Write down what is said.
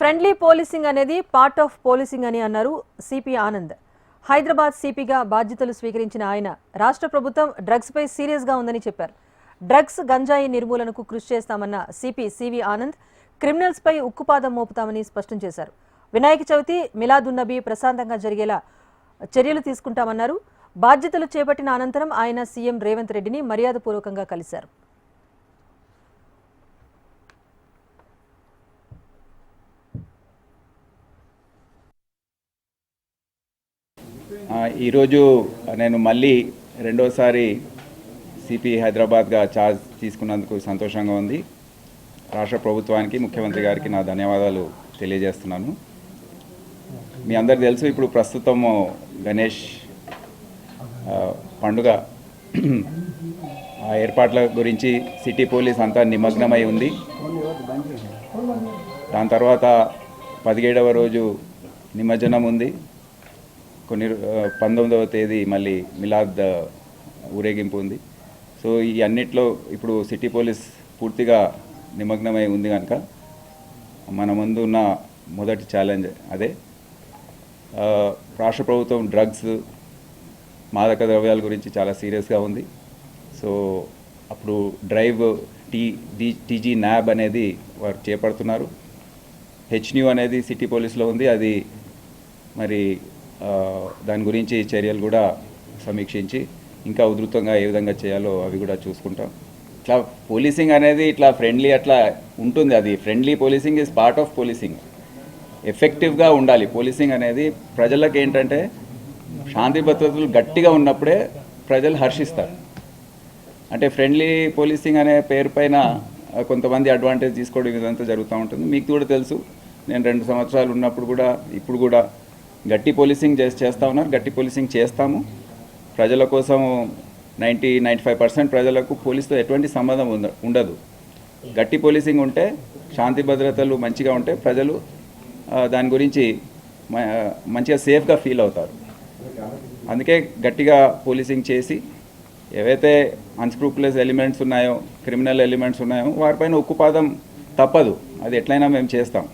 Friendly policing అనేది part of policing అని అన్నారు సిపి ఆనంద్. హైదరాబాద్ సిపిగా బాధ్యతలు స్వీకరించిన ఆయన రాష్ట్ర ప్రభుత్వం డ్రగ్స్పై సీరియస్గా ఉందని చెప్పారు. డ్రగ్స్ గంజాయి నిర్మూలనకు కృషి చేస్తామన్న సిపి సివి ఆనంద్ క్రిమినల్స్పై ఉక్కుపాదం మోపుతామని స్పష్టం చేశారు. వినాయక చవితి మిలాదున్నబీ ప్రశాంతంగా జరిగేలా చర్యలు తీసుకుంటామన్నారు. బాధ్యతలు చేపట్టిన అనంతరం ఆయన సీఎం రేవంత్ రెడ్డిని మర్యాదపూర్వకంగా కలిశారు. ఈరోజు నేను మళ్ళీ రెండోసారి సిపి హైదరాబాద్గా ఛార్జ్ తీసుకున్నందుకు సంతోషంగా ఉంది. రాష్ట్ర ప్రభుత్వానికి ముఖ్యమంత్రి గారికి నా ధన్యవాదాలు తెలియజేస్తున్నాను. మీ అందరికి తెలుసు ఇప్పుడు ప్రస్తుతము గణేష్ పండుగ ఆ ఏర్పాట్ల గురించి సిటీ పోలీస్ అంతా నిమగ్నమై ఉంది. దాని తర్వాత పదిహేడవ రోజు నిమజ్జనం ఉంది. కొన్ని పంతొమ్మిదవ తేదీ మళ్ళీ మిలాద్ ఊరేగింపు ఉంది. సో ఈ అన్నిట్లో ఇప్పుడు సిటీ పోలీస్ పూర్తిగా నిమగ్నమై ఉంది కనుక మన ముందు ఉన్న మొదటి ఛాలెంజ్ అదే. రాష్ట్ర ప్రభుత్వం డ్రగ్స్ మాదక ద్రవ్యాల గురించి చాలా సీరియస్గా ఉంది. సో అప్పుడు drive tea D TG NAB అనేది వారు చేపడుతున్నారు. హెచ్న్యూ అనేది సిటీ పోలీస్లో ఉంది. అది మరి దాని గురించి చర్యలు కూడా సమీక్షించి ఇంకా ఉధృతంగా ఏ విధంగా చేయాలో అవి కూడా చూసుకుంటాం. ఇట్లా పోలీసింగ్ అనేది ఇట్లా ఫ్రెండ్లీ అట్లా ఉంటుంది. అది friendly policing is part of policing ఎఫెక్టివ్గా ఉండాలి. పోలీసింగ్ అనేది ప్రజలకు ఏంటంటే శాంతి భద్రతలు గట్టిగా ఉన్నప్పుడే ప్రజలు హర్షిస్తారు. అంటే ఫ్రెండ్లీ పోలీసింగ్ అనే పేరు పైన కొంతమంది అడ్వాంటేజ్ తీసుకోవడం ఇదంతా జరుగుతూ ఉంటుంది. మీకు కూడా తెలుసు. నేను రెండు సంవత్సరాలు ఉన్నప్పుడు కూడా ఇప్పుడు కూడా గట్టి పోలీసింగ్ చేసి చేస్తూ ఉన్నారు. గట్టి పోలీసింగ్ చేస్తాము. ప్రజల కోసం నైంటీ నైంటీ ఫైవ్ పర్సెంట్ ప్రజలకు పోలీసుతో ఎటువంటి సంబంధం ఉండదు. గట్టి పోలీసింగ్ ఉంటే శాంతి భద్రతలు మంచిగా ఉంటే ప్రజలు దాని గురించి మంచిగా సేఫ్గా ఫీల్ అవుతారు. అందుకే గట్టిగా పోలీసింగ్ చేసి ఏవైతే అన్స్క్రూపులెస్ ఎలిమెంట్స్ ఉన్నాయో క్రిమినల్ ఎలిమెంట్స్ ఉన్నాయో వారిపైన ఉక్కుపాదం తప్పదు. అది ఎట్లయినా మేము చేస్తాం.